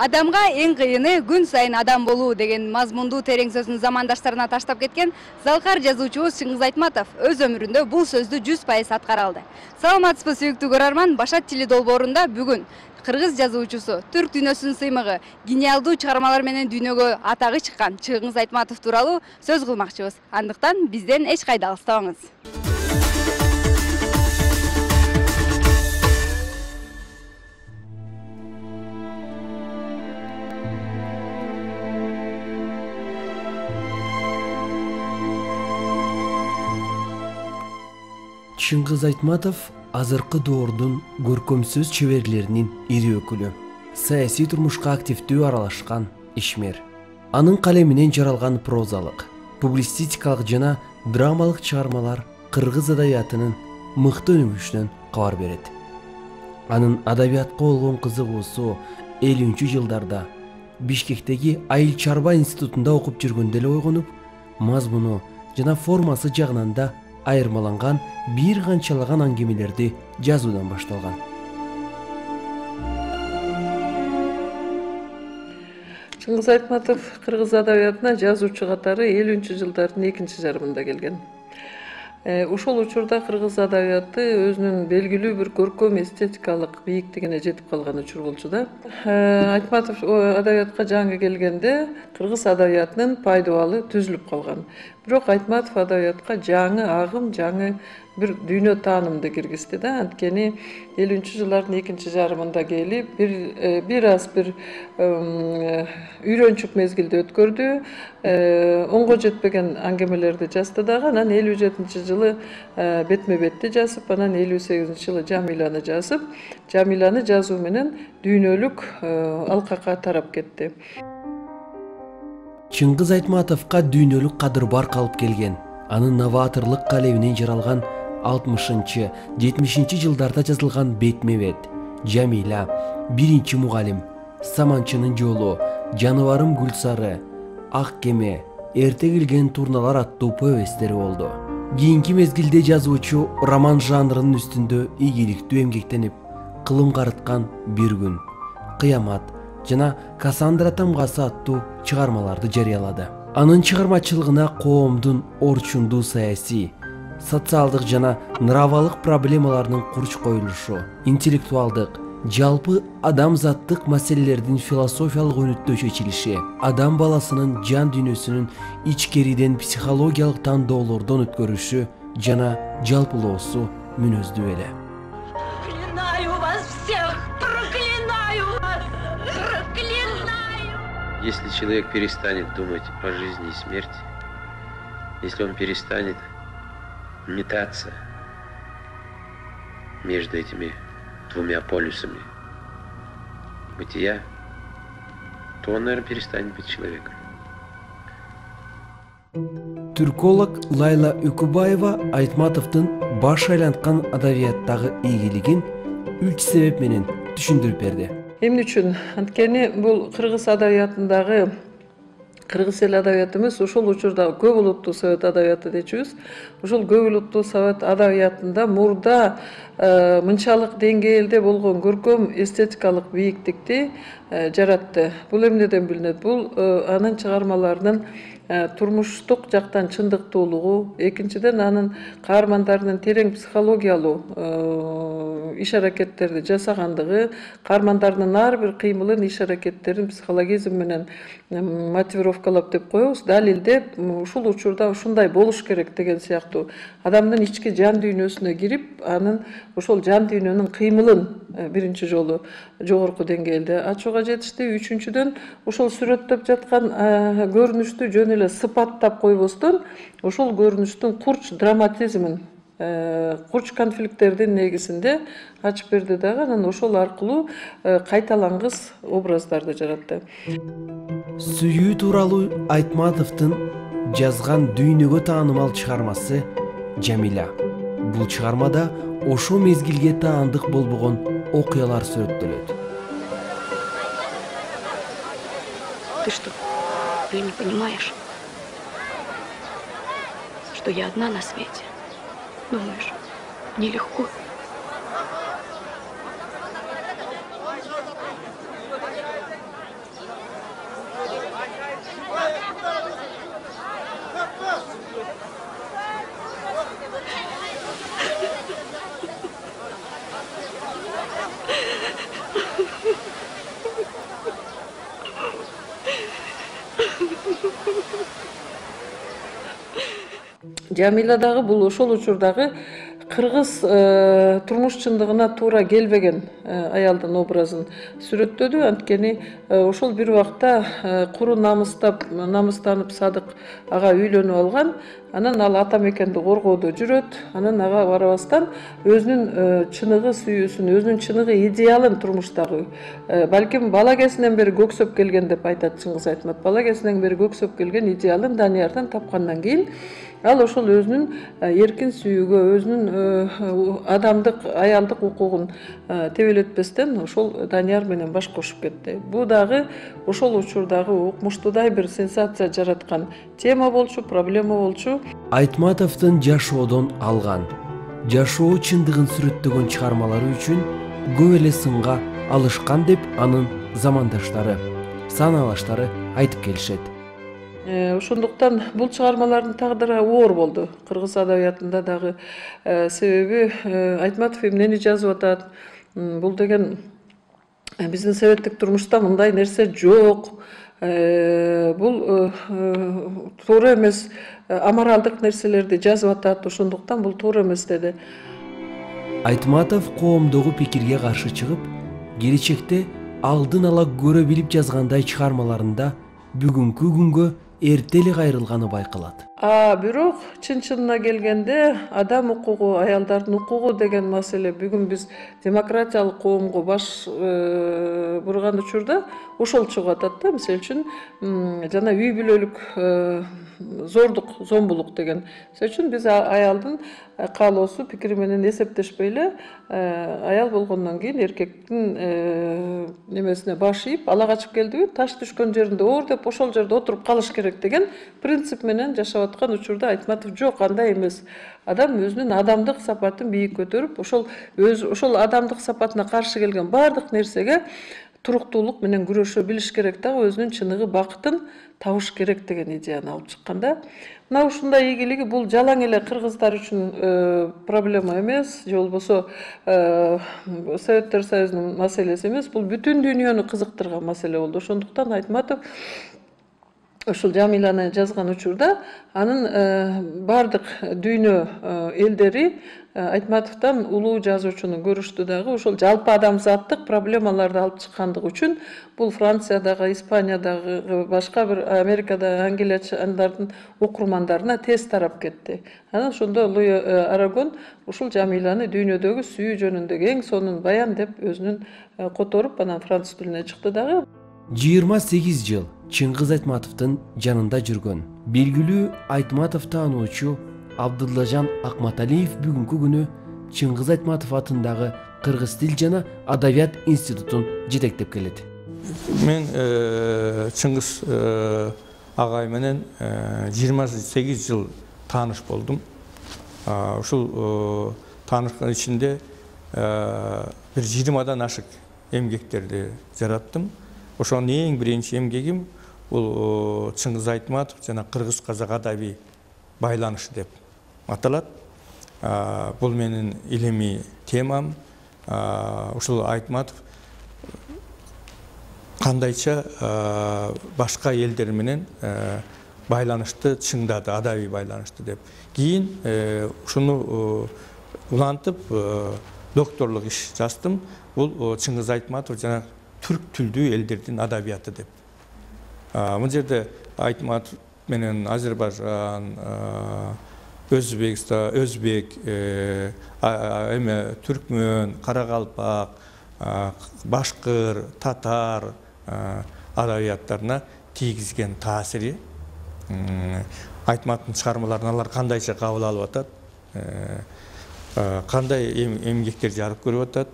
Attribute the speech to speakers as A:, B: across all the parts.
A: адамга эң кыйыны күн сайын адам болуу деген мазмундуу терең сөзүн замандаштарына таштап кеткен залкар жазуучубуз чыңгыз айтматов өз өмүрүндө бул сөздү жүз пайыз аткара алды. Саламатсызбы сүйүктүү көрөрман? Башат тили долбоорунда бүгүн кыргыз жазуучусу түрк дүйнөсүнүн сыймыгы гениалдуу чыгармалар менен дүйнөгө атагы чыккан чыңгыз айтматов тууралуу сөз кылмакчыбыз. Андыктан бизден эч кайда алыстабаңыз
B: чыңгыз айтматов азыркы доордун көркөм сөз чеберлеринин ири өкүлү саясий турмушка активдүү аралашкан ишмер. Анын калеминен жаралган прозалык публицистикалык жана драмалык чыгармалар кыргыз адабиятынын мыкты өнүгүшүнөн кабар берет. Анын адабиятка болгон кызыгуусу элүүнчү жылдарда бишкектеги айыл чарба институтунда окуп жүргөндө эле ойгонуп мазмуну жана формасы жагынан да айырмаланган бир канчалаган аңгемелерди жазуудан башталган.
C: Чыңгыз айтматов кыргыз адабиятына жазуучу катары элүүнчү жылдардын экинчи жарымында келген ошол учурда кыргыз адабияты өзүнүн белгилүү бир көркөм эстетикалык бийиктигине жетип калган учур болчу да. Э, айтматов адабиятка жаңы келгенде кыргыз адабиятынын пайдубалы түзүлүп калган. Бирок айтматов адабиятка жаңы агым жаңы бир дүйнө таанымды киргизди да анткени элүүнчү жылдардын экинчи жарымында келип бир э, бир аз бир үйрөнчүк мезгилди өткөрдү э, оңго жетпеген аңгемелерди жазды дагы анан элүү жетинчи жылы э, бетме бетти жазып анан элүү сегизинчи жылы жамиланы жазып жамиланы жазуу менен дүйнөлүк алкакка тарап кетти
B: чыңгыз айтматовго дүйнөлүк кадыр барк алып келген анын новаторлук калеминен жаралган алтымышынчы жетимишинчи жылдарда жазылган бетме бет жамиля биринчи мугалим саманчынын жолу жаныбарым гүлсары ак кеме эрте келген турналар аттуу повесттери болду кийинки мезгилде жазуучу роман жанрынын үстүндө ийгиликтүү эмгектенип кылым карыткан бир күн кыямат жана кассандра тамгасы аттуу чыгармаларды жарыялады. Анын чыгармачылыгына коомдун орчундуу саясий социалдык жана нравалык проблемаларынын курч коюлушу интеллектуалдык жалпы адамзаттык маселелердин философиялык өнүттө чечилиши адам баласынын жан дүйнөсүнүн ичкериден психологиялык тандоолордон өткөрүшү жана жалпылоосу мүнөздүү эле.
D: Если человек перестанет думать о жизни и смерти, если он перестанет метаться между этими двумя полюсами бытия, то он, наверное, перестанет быть человеком.
B: түрколог лайла үкүбаева айтматовдун баш айланткан адабияттагы ийгилигин үч себеп менен түшүндүрүп берди
C: эмне үчүн анткени бул кыргыз адабиятындагы кыргыз эл адабияты эмес ошол учурда көп улуттуу совет адабияты дечүбүз ошол көп улуттуу совет адабиятында мурда э, мынчалык деңгээлде болгон көркөм эстетикалык бийиктикти э, жаратты. Бул эмнеден билинет бул э, анын чыгармаларынын турмуштук жактан чындыктуулугу экинчиден анын каармандарынын терең психологиялуу э, иш аракеттерди жасагандыгы каармандарынын ар бир кыймылын иш аракеттерин психологизм менен мотивировкалап деп коебуз далилдеп ушул учурда ушундай болуш керек деген сыяктуу адамдын ички жан дүйнөсүнө кирип анын ошол жан дүйнөнүн кыймылын э, биринчи жолу жогорку деңгээлде ачууга жетишти үчүнчүдөн ошол сүрөттөп жаткан көрүнүштү жөн эле сыпаттап койбостон ошол көрүнүштүн курч драматизмин э, курч конфликттердин негизинде ачып берди дагы анан ошол аркылуу э, кайталангыс образдарды жаратты.
B: Сүйүү тууралуу айтматовдун жазган дүйнөгө таанымал чыгармасы жамиля бул чыгармада ошол мезгилге таандык болбогон окуялар сүрөттөлөт.
E: Ты что ты не понимаешь что я одна на свете. Думаешь, нелегко? Thank you.
C: Жамиля дагы бул ошол учурдагы кыргыз э, турмуш чындыгына туура келбеген э, аялдын образын сүрөттөдү. Анткени э, ошол бир убакта куру намыстап намыстанып садык ага үйлөнүп алган анан ал ата мекенди коргоодо жүрөт. Анан ага барабастан өзүнүн чыныгы сүйүүсүн өзүнүн чыныгы идеалын турмуштагы балким бала кезинен бери көксөп келген деп айтат чыңгыз айтматов бала кезинен бери көксөп келген идеалын даниярдан тапкандан кийин ал ошол өзүнүн эркин сүйүүгө өзүнүн адамдык аялдык укугун тебелетпестен ошол данияр менен баш кошуп кетти. Бул дагы ошол учурдагы укмуштуудай бир сенсация жараткан тема болчу проблема болчу.
B: Айтматовдун жашоодон алган жашоо чындыгын сүрөттөгөн чыгармалары үчүн көп эле сынга алышкан деп анын замандаштары саанабаштары айтып келишет.
C: Э, ошондуктан бул чыгармалардын тагдыры оор болду. Кыргыз адабиятында дагы э, себеби э, айтматов эмнени жазып атат? Бул деген биздин советтик турмушта мындай нерсе жок. Бул туура эмес аморалдык нерселерди жазып атат. Ошондуктан бул туура эмес деди.
B: Айтматов коомдогу пикирге каршы чыгып келечекте алдын ала көрө билип жазгандай чыгармаларында бүгүнкү күнгө эрте эле кайрылганы байкалат.
C: А бирок чын чынына келгенде адам укугу аялдардын укугу деген маселе бүгүн биз демократиялык коомго баш э, бурган учурда ошол чыгып атат да. Мисалы үчүн жана үй бүлөлүк э, зордук зомбулук деген мисалы үчүн биз аялдын каалоосу пикири менен эсептешпей аял болгондон кийин эркектин немесине баш ийип ала качып келдиби таш түшкөн жеринде оор деп ошол жерде отуруп калыш керек деген принцип менен жашап аткан учурда айтматов жок андай эмес адам өзүнүн адамдык сапатын бийик көтөрүп ошол өз ошол адамдык сапатына каршы келген баардык нерсеге туруктуулук менен күрөшө билиш керек дагы өзүнүн чыныгы бакытын табыш керек деген идеяны алып чыккан да. Мына ушундай ийгилиги бул жалаң эле кыргыздар үчүн э, проблема эмес же болбосо э, советтер союзунун маселеси эмес бул бүтүн дүйнөнү кызыктырган маселе болду ошондуктан айтматов ушул жамиляны жазган учурда анын э, баардык дүйнө элдери айтматовдон улуу жазуучуну көрүштү дагы ошол жалпы адамзаттык проблемаларды алып чыккандыгы үчүн бул франциядагы испаниядагы башка бир америкада англиячандардын окурмандарына тез тарап кетти. Анан ошондо луи арагон ушул жамиляны дүйнөдөгү сүйүү жөнүндөгү эң сонун баян деп өзүнүн которуп анан француз тилине чыкты дагы.
B: Жыйырма сегиз жыл чыңгыз айтматовдун жанында жүргөн. Белгилүү айтматов таануучу абдуллажан акматалиев бүгүнкү күнү чыңгыз айтматов атындагы кыргыз тил жана адабият институтун жетектеп келет
F: мен э, чыңгыз э, агай менен э, жыйырма сегиз жыл тааныш болдум ушул таанышкан ичинде бир жыйырмадан ашык эмгектерди жараттым. Ошонун эң биринчи эмгегим бул чыңгыз айтматов жана кыргыз казак адабий байланышы деп аталат бул менин илимий темам. Ушул айтматов кандайча башка элдер менен байланышты чыңдады адабий байланышты деп. Кийин э, ушуну улантып докторлук иш жаздым бул чыңгыз айтматов жана түрк тілдүү элдердин адабияты деп. Мына жерде айтматов менен азербайжан өзбекстан өзбек эме түркмөн каракалпак башкыр татар адабияттарына тийгизген таасири айтматовдун чыгармаларын алар кандайча кабыл алып атат кандай эмгектер жарык көрүп атат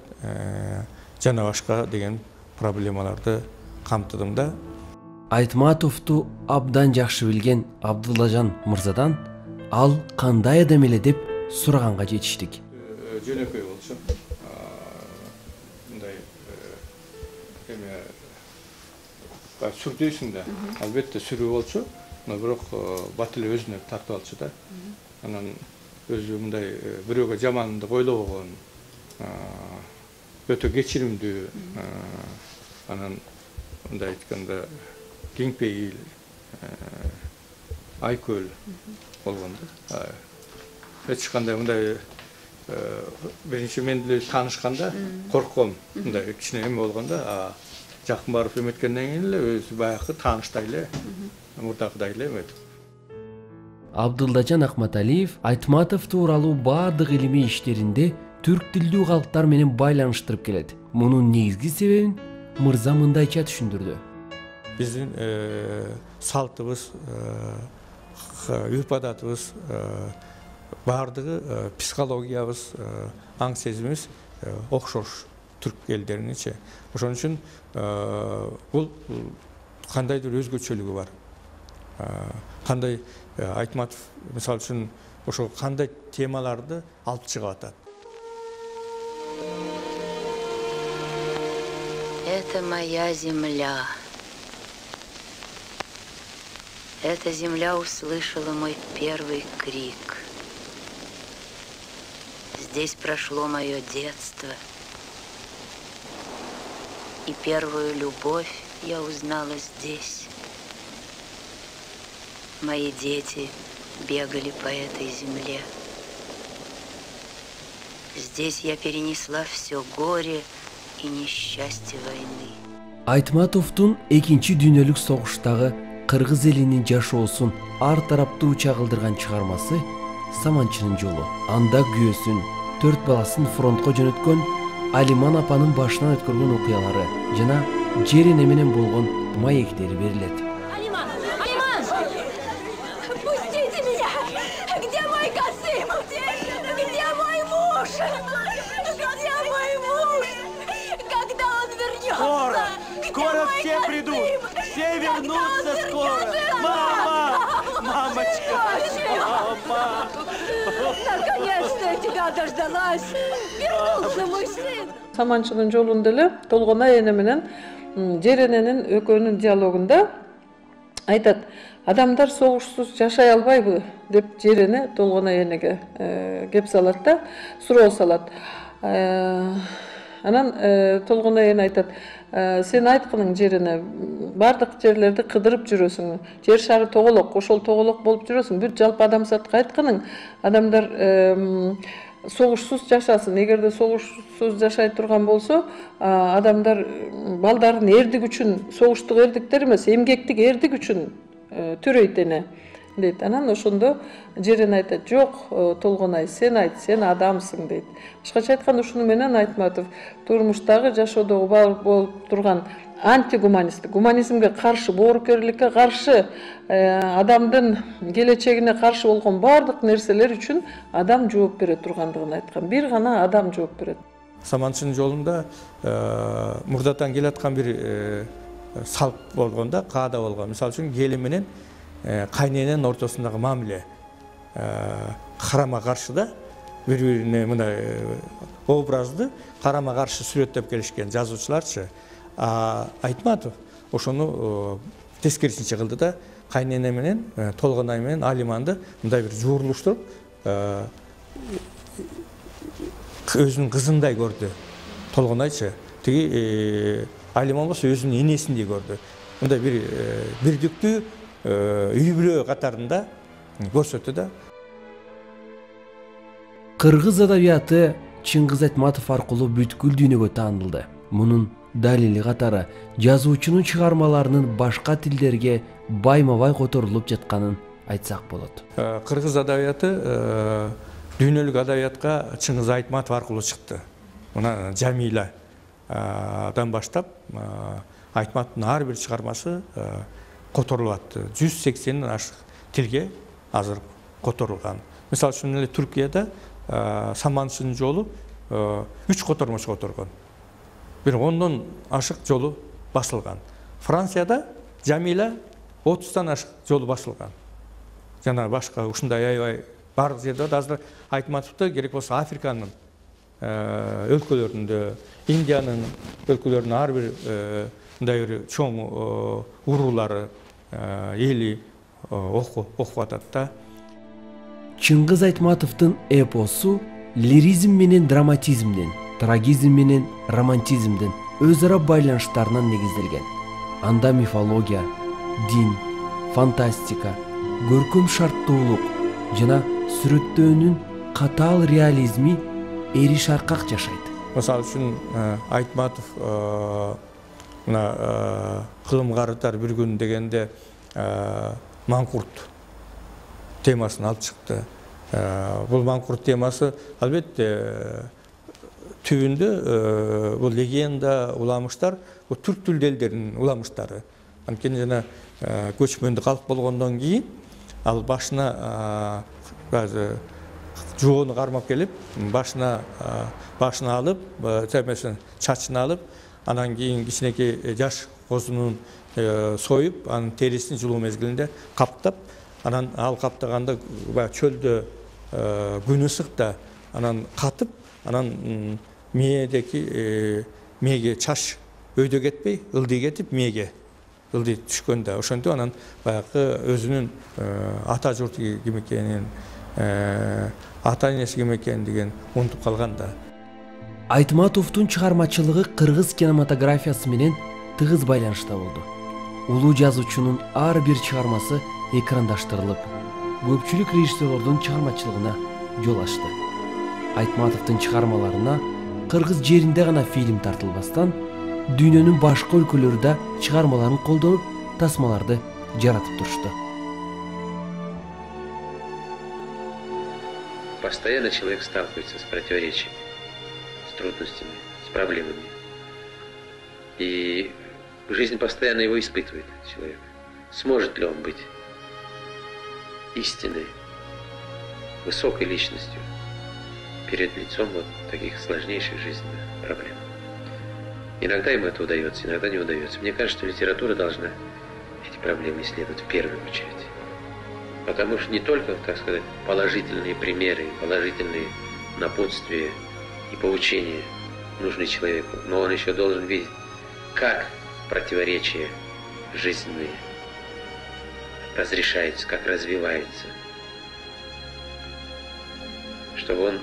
F: жана башка деген проблемаларды камтыдым да
B: айтматовду абдан жакшы билген абдуллажан мырзадан ал кандай адам эле деп сураганга жетиштик
F: э, жөнөкөй болчу мындай э, эме сүрдүйсүң да албетте сүрүү болчу бирок э, бат эле өзүнө тартып алчу да. Анан өзү мындай бирөөгө жамандык ойлобогон өтө кечиримдүү анан мындай айтканда кеңпейил айкөл болгон да эч кандай мындай биринчи мен деле таанышканда коркком мындай кичине эме болгон да жакын барып эметкенден кийин эле өзү баягы тааныштай эле мурдакыдай эле эметип
B: абдылдажан акматалиев айтматов тууралуу баардык илимий иштеринде түрк тилдүү калктар менен байланыштырып келет мунун негизги себебин мырза мындайча түшүндүрдү
F: биздин салтыбыз үрп адатыбыз баардыгы психологиябыз аң сезимибиз окшош түрк элдериничи ошон үчүн бул кандайдыр өзгөчөлүгү бар? Кандай айтматов мисалы үчүн ошо кандай темаларды алып чыгып атат?
G: Это моя земля. Эта земля услышала мой первый крик здесь прошло мое детство и первую любовь я узнала здесь Мои дети бегали по этой земле. Здесь я перенесла все горе и несчастье войны.
B: айтматовдун экинчи дүйнөлүк согуштагы кыргыз элинин жашоосун ар тараптуу чагылдырган чыгармасы саманчынын жолу анда күйөөсүн төрт баласын фронтко жөнөткөн алиман апанын башынан өткөргөн окуялары жана жер эне менен болгон маектери берилет
H: все вернутся скоро. Мама! Мамочка! Мама!
E: Наконец-то я тебя дождалась. Вернулся мой сын.
C: саманчынын жолунда эле толгонай эне менен жер эненин экөөнүн диалогунда айтат адамдар согушсуз жашай албайбы деп жер эне толгонай энеге кеп салат да суроо салат анан толгонай эне айтат сен айткының жерине баардык жерлерди кыдырып жүрөсүң жер шары тоголок ошол тоголок болуп жүрөсүң бүт жалпы адамзатка айтканың адамдар согушсуз жашасын эгерде согушсуз жашай турган болсо адамдар балдарын эрдик үчүн согуштук эрдиктер эмес эмгектик эрдик үчүн төрөйт эне дейт анан ошондо жерен айтат жок э, толгонай сен айт сен адамсың дейт. Башкача айтканда ушуну менен айтматов турмуштагы жашоодогу болуп турган антигуманисттик гуманизмге каршы боорукерликке каршы э, адамдын келечегине каршы болгон баардык нерселер үчүн адам жооп бере тургандыгын айткан. Бир гана адам жооп берет
F: саманчынын жолунда э, мурдатан келаткан бир салт болгон да каада болгон. Мисалы үчүн келин менен кайнененин ортосундагы мамиле карама каршы да бири бирине мындай образды карама каршы сүрөттөп келишкен жазуучуларчы айтматов ошону тескерисинче кылды да кайнене менен толгонай менен алиманды мындай бир жуурулуштуруп өзүнүн кызындай көрдү толгонайчы тиги алиман болсо өзүнүн энесиндей көрдү мындай бир бирдиктүү үй бүлө катарында көрсөттү да.
B: Кыргыз адабияты чыңгыз айтматов аркылуу бүткүл дүйнөгө таанылды мунун далили катары жазуучунун чыгармаларынын башка тилдерге байма бай которулуп жатканын айтсак болот.
F: Кыргыз адабияты дүйнөлүк адабиятка чыңгыз айтматов аркылуу чыкты. Мына жамилядан баштап айтматовдун ар бир чыгармасы которулуп атты жүз сексенден ашык тилге азыр которулган мисалы үчүн эле түркияда саманчынын жолу үч котормочу которгон бир ондон ашык жолу басылган францияда жамиля отуздан ашык жолу басылган жана башка ушундай аябай баардык жерде азыр айтматовду керек болсо африканын өлкөлөрүндө индиянын өлкөлөрүнүн ар бир мындай бир чоң уруулары эли окуп атат да
B: чыңгыз айтматовдун эпосу лиризм менен драматизмдин трагизм менен романтизмдин өз ара байланыштарынан негизделген анда мифология дин фантастика көркөм шарттуулук жана сүрөттөөнүн катаал реализми эри шаркак жашайт.
F: Мисалы үчүн э, айтматов э, мына э, кылым карытар бир күн дегенде маңкурт темасын алып чыкты бул маңкурт темасы албетте түбүндө бул легенда уламыштар бул түрк тилдүү элдердин уламыштары анткени жана көчмөндү калк болгондон кийин ал башына баазы жоону кармап келип башына башына алып чачына алып анан кийин кичинекей жаш козунун союп анын терисин жылуу мезгилинде каптап анан ал каптаганда баягы чөлдө күн ысык да анан катып анан мээдеки мээге чач өйдө кетпей ылдый кетип мээге ылдый түшкөндө ошентип анан баягы өзүнүн ата журту ким экенин ата энеси ким экендигин унутуп калган да.
B: Айтматовдун чыгармачылыгы кыргыз кинематографиясы менен тыгыз байланышта болду улуу жазуучунун ар бир чыгармасы экрандаштырылып көпчүлүк режиссерлордун чыгармачылыгына жол ачты айтматовдун чыгармаларына кыргыз жеринде гана фильм тартылбастан дүйнөнүн башка өлкөлөрү да чыгармаларын колдонуп тасмаларды жаратып турушту
D: Постоянно человек сталкивается с противоречиями, трудностями, с проблемами. И жизнь постоянно его испытывает, человек. Сможет ли он быть истинной, высокой личностью перед лицом вот таких сложнейших жизненных проблем. Иногда ему это удается, иногда не удается. Мне кажется, что литература должна эти проблемы исследовать в первую очередь. Потому что не только, так сказать, положительные примеры, положительные напутствия и поучения нужны человеку, но он еще должен видеть, как противоречия жизненные разрешаются, как развиваются, чтобы он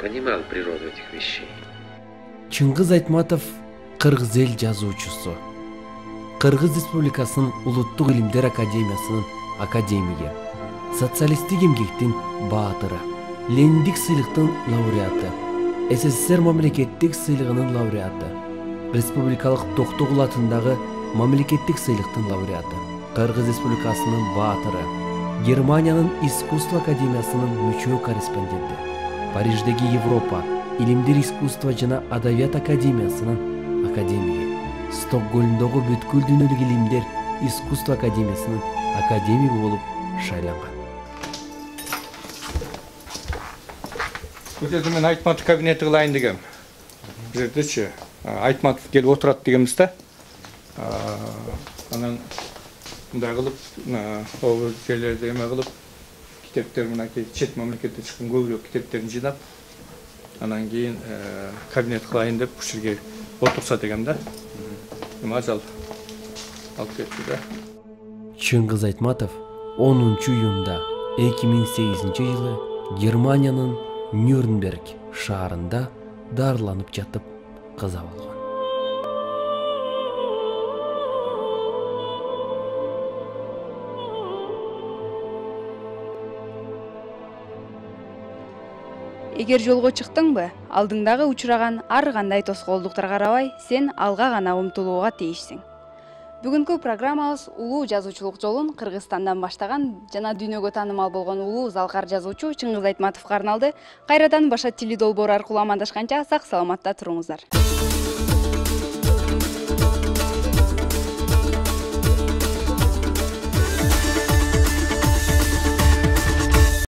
D: понимал природу этих вещей.
B: чыңгыз айтматов кыргыз эл жазуучусу. Кыргыз республикасынын улуттук илимдер академиясынын академиги. Социалисттик эмгектин баатыры лениндик сыйлыктын лауреаты. Ссср мамлекеттик сыйлыгынын лауреаты. Республикалык токтогул атындагы мамлекеттик сыйлыктын лауреаты. Кыргыз республикасынын баатыры германиянын искусство академиясынын мүчө корреспонденти париждеги европа илимдер искусство жана адабият академиясынын академиги стокгольмдогу бүткүл дүйнөлүк илимдер искусство академиясынын академик болуп шайланган
F: жерде мен айтматов кабинети кылайын дегем бул жердечи айтматов келип отурат дегенбиз да анан мындай кылып могу жерлерди эме кылып китептер мынакей чет мамлекетте чыккан көбүрөөк китептерин жыйнап анан кийин кабинет кылайын деп ушул жерге отурса дегем да. Эми ажал алып кетти да.
B: Чыңгыз айтматов 10 июнда 2008 жылы германиянын нюрнберг шаарында дарыланып жатып каза болгон
A: эгер жолго чыктыңбы алдыңдагы учураган ар кандай тоскоолдуктарга карабай сен алга гана умтулууга тийишсиң бүгүнкү программабыз улуу жазуучулук жолун кыргызстандан баштаган жана дүйнөгө таанымал болгон улуу залкар жазуучу чыңгыз айтматовго арналды. Кайрадан башат тили долбоору аркылуу амандашканча сак саламатта туруңуздар